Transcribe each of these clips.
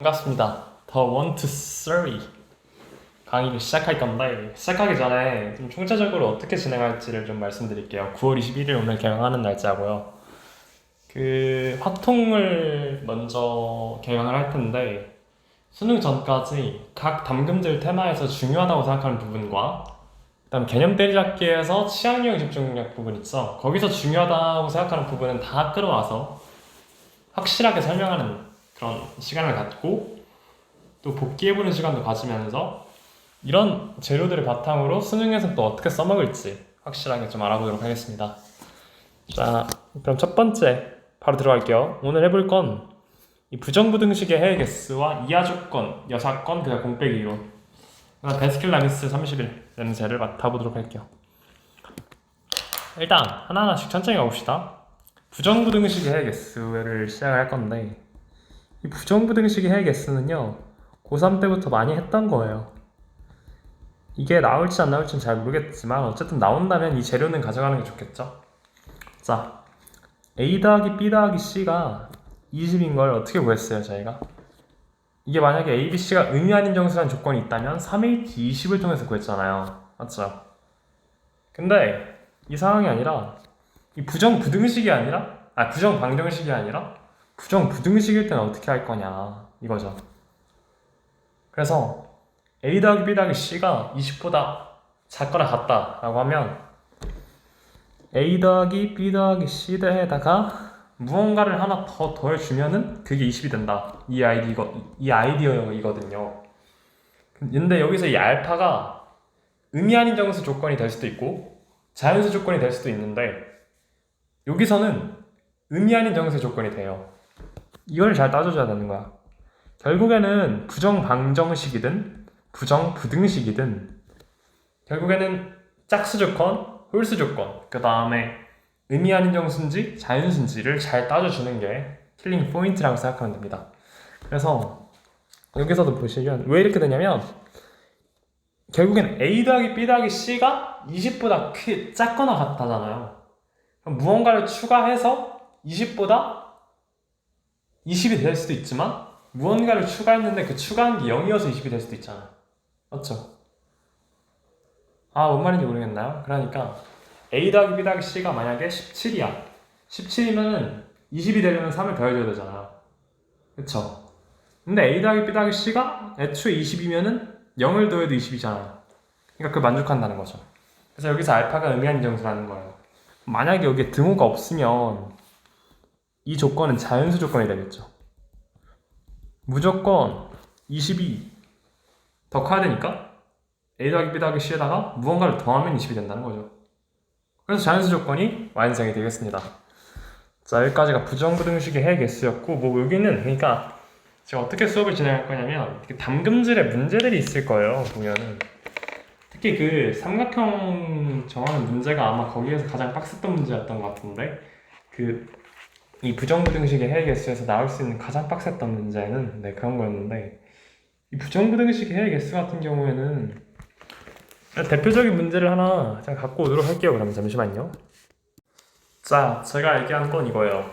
반갑습니다. 더 원투 쓰리 강의를 시작할 건데 시작하기 전에 좀 총체적으로 어떻게 진행할지를 좀 말씀드릴게요. 9월 21일 오늘 개강하는 날짜고요. 그 화통을 먼저 개강을 할 텐데 수능 전까지 각 담금질 테마에서 중요하다고 생각하는 부분과 그다음 개념 때리잡기에서 취향력 집중력 부분 있죠. 거기서 중요하다고 생각하는 부분은 다 끌어와서 확실하게 설명하는 그런 시간을 갖고 또 복귀해보는 시간도 가지면서 이런 재료들을 바탕으로 수능에서 또 어떻게 써먹을지 확실하게 좀 알아보도록 하겠습니다. 자, 그럼 첫 번째 바로 들어갈게요. 오늘 해볼 건 이 부정부등식의 해외 개수와 이하 조건, 여사건, 그다음 공백이 이론. 베스킬라미스 30일 냄새를 맡아보도록 할게요. 일단 하나하나씩 천천히 가봅시다. 부정부등식의 해외 개수를 시작을 할 건데 이 부정부등식의 해외 개수는요 고3 때부터 많이 했던 거예요. 이게 나올지 안 나올지는 잘 모르겠지만 어쨌든 나온다면 이 재료는 가져가는 게 좋겠죠? 자 A 더하기 B 더하기 C가 20인 걸 어떻게 구했어요 저희가? 이게 만약에 A, B, C가 의미 아닌 정수라는 조건이 있다면 3H 20을 통해서 구했잖아요. 맞죠? 근데 이 상황이 아니라 이 부정 부등식이 아니라 아 부정 방정식이 아니라 부정 부등식일 때는 어떻게 할 거냐 이거죠. 그래서 a 더하기 b 더하기 c가 20보다 작거나 같다라고 하면 a 더하기 b 더하기 c 대에다가 무언가를 하나 더 더해주면은 그게 20이 된다. 이 아이디 이거 이 아이디어이거든요. 근데 여기서 이 알파가 의미 아닌 정수 조건이 될 수도 있고 자연수 조건이 될 수도 있는데 여기서는 의미 아닌 정수의 조건이 돼요. 이걸 잘 따져줘야 되는 거야. 결국에는 부정 방정식이든 부정 부등식이든 결국에는 짝수 조건, 홀수 조건, 그 다음에 의미 아닌 정수인지 자연수인지를 잘 따져주는 게 킬링 포인트라고 생각하면 됩니다. 그래서 여기서도 보시면 왜 이렇게 되냐면 결국엔 A 더하기 B 더하기 C가 20보다 크, 작거나 같다잖아요. 그럼 무언가를 추가해서 20보다 20이 될 수도 있지만 무언가를 추가했는데 그 추가한 게 0이어서 20이 될 수도 있잖아. 맞죠? 아, 뭔 말인지 모르겠나요? 그러니까 A 더하기 B 더하기 C가 만약에 17이야. 17이면은 20이 되려면 3을 더해줘야 되잖아. 그쵸? 근데 A 더하기 B 더하기 C가 애초에 20이면은 0을 더해도 20이잖아. 그러니까 그 만족한다는 거죠. 그래서 여기서 알파가 의미하는 정수라는 거예요. 만약에 여기에 등호가 없으면 이 조건은 자연수 조건이 되겠죠. 무조건 20이 더 커야 되니까 A 더하기 B 더하기 C에다가 무언가를 더하면 20이 된다는 거죠. 그래서 자연수 조건이 완성이 되겠습니다. 자 여기까지가 부정부등식의 해 개수였고 뭐 여기는 그러니까 제가 어떻게 수업을 진행할 거냐면 담금질에 문제들이 있을 거예요 보면은 특히 그 삼각형 정하는 문제가 아마 거기에서 가장 빡셌던 문제였던 것 같은데 그 이 부정부등식의 해외 개수에서 나올 수 있는 가장 빡셌던 문제는 네 그런 거였는데 이 부정부등식의 해외 개수 같은 경우에는 대표적인 문제를 하나 갖고 오도록 할게요. 그러면 잠시만요. 자 제가 얘기한 건 이거예요.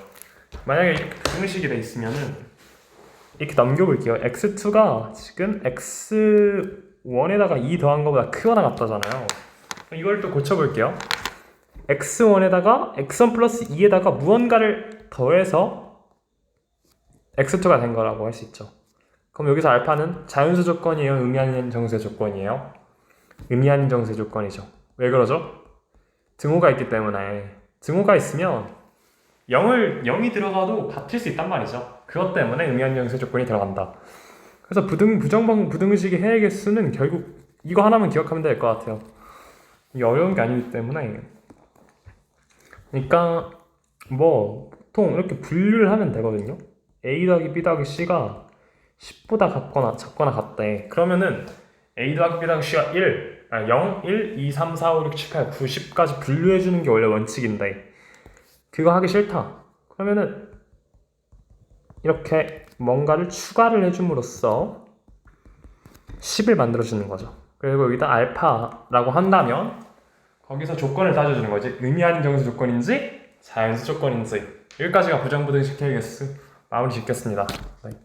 만약에 이렇게 부등식이 돼 있으면은 이렇게 넘겨볼게요. x2가 지금 x1에다가 2 더한 거보다 크거나 같다잖아요. 이걸 또 고쳐볼게요. x1에다가 x1 플러스 2에다가 무언가를 더해서 x2가 된 거라고 할 수 있죠. 그럼 여기서 알파는 자연수 조건이에요? 의미 아닌 정수의 조건이에요? 의미 아닌 정수의 조건이죠. 왜 그러죠? 등호가 있기 때문에 등호가 있으면 0을 0이 들어가도 같을 수 있단 말이죠. 그것 때문에 의미 아닌 정수의 조건이 들어간다. 그래서 부등 부정방 부등식의 해의 개수는 결국 이거 하나만 기억하면 될 것 같아요. 어려운 게 아니기 때문에 그러니까 뭐 보통 이렇게 분류를 하면 되거든요. A 더하기 B 더하기 C가 10보다 같거나 작거나 같대. 그러면은 A 더하기 B 더하기 C가 1, 아, 0, 1, 2, 3, 4, 5, 6, 7, 8, 9, 10까지 분류해 주는 게 원래 원칙인데 그거 하기 싫다. 그러면은 이렇게 뭔가를 추가를 해줌으로써 10을 만들어 주는 거죠. 그리고 여기다 알파라고 한다면 거기서 조건을 따져주는 거지. 의미하는 정수 조건인지 자연수 조건인지 여기까지가 부정부등식 개수 마무리 짓겠습니다. 네.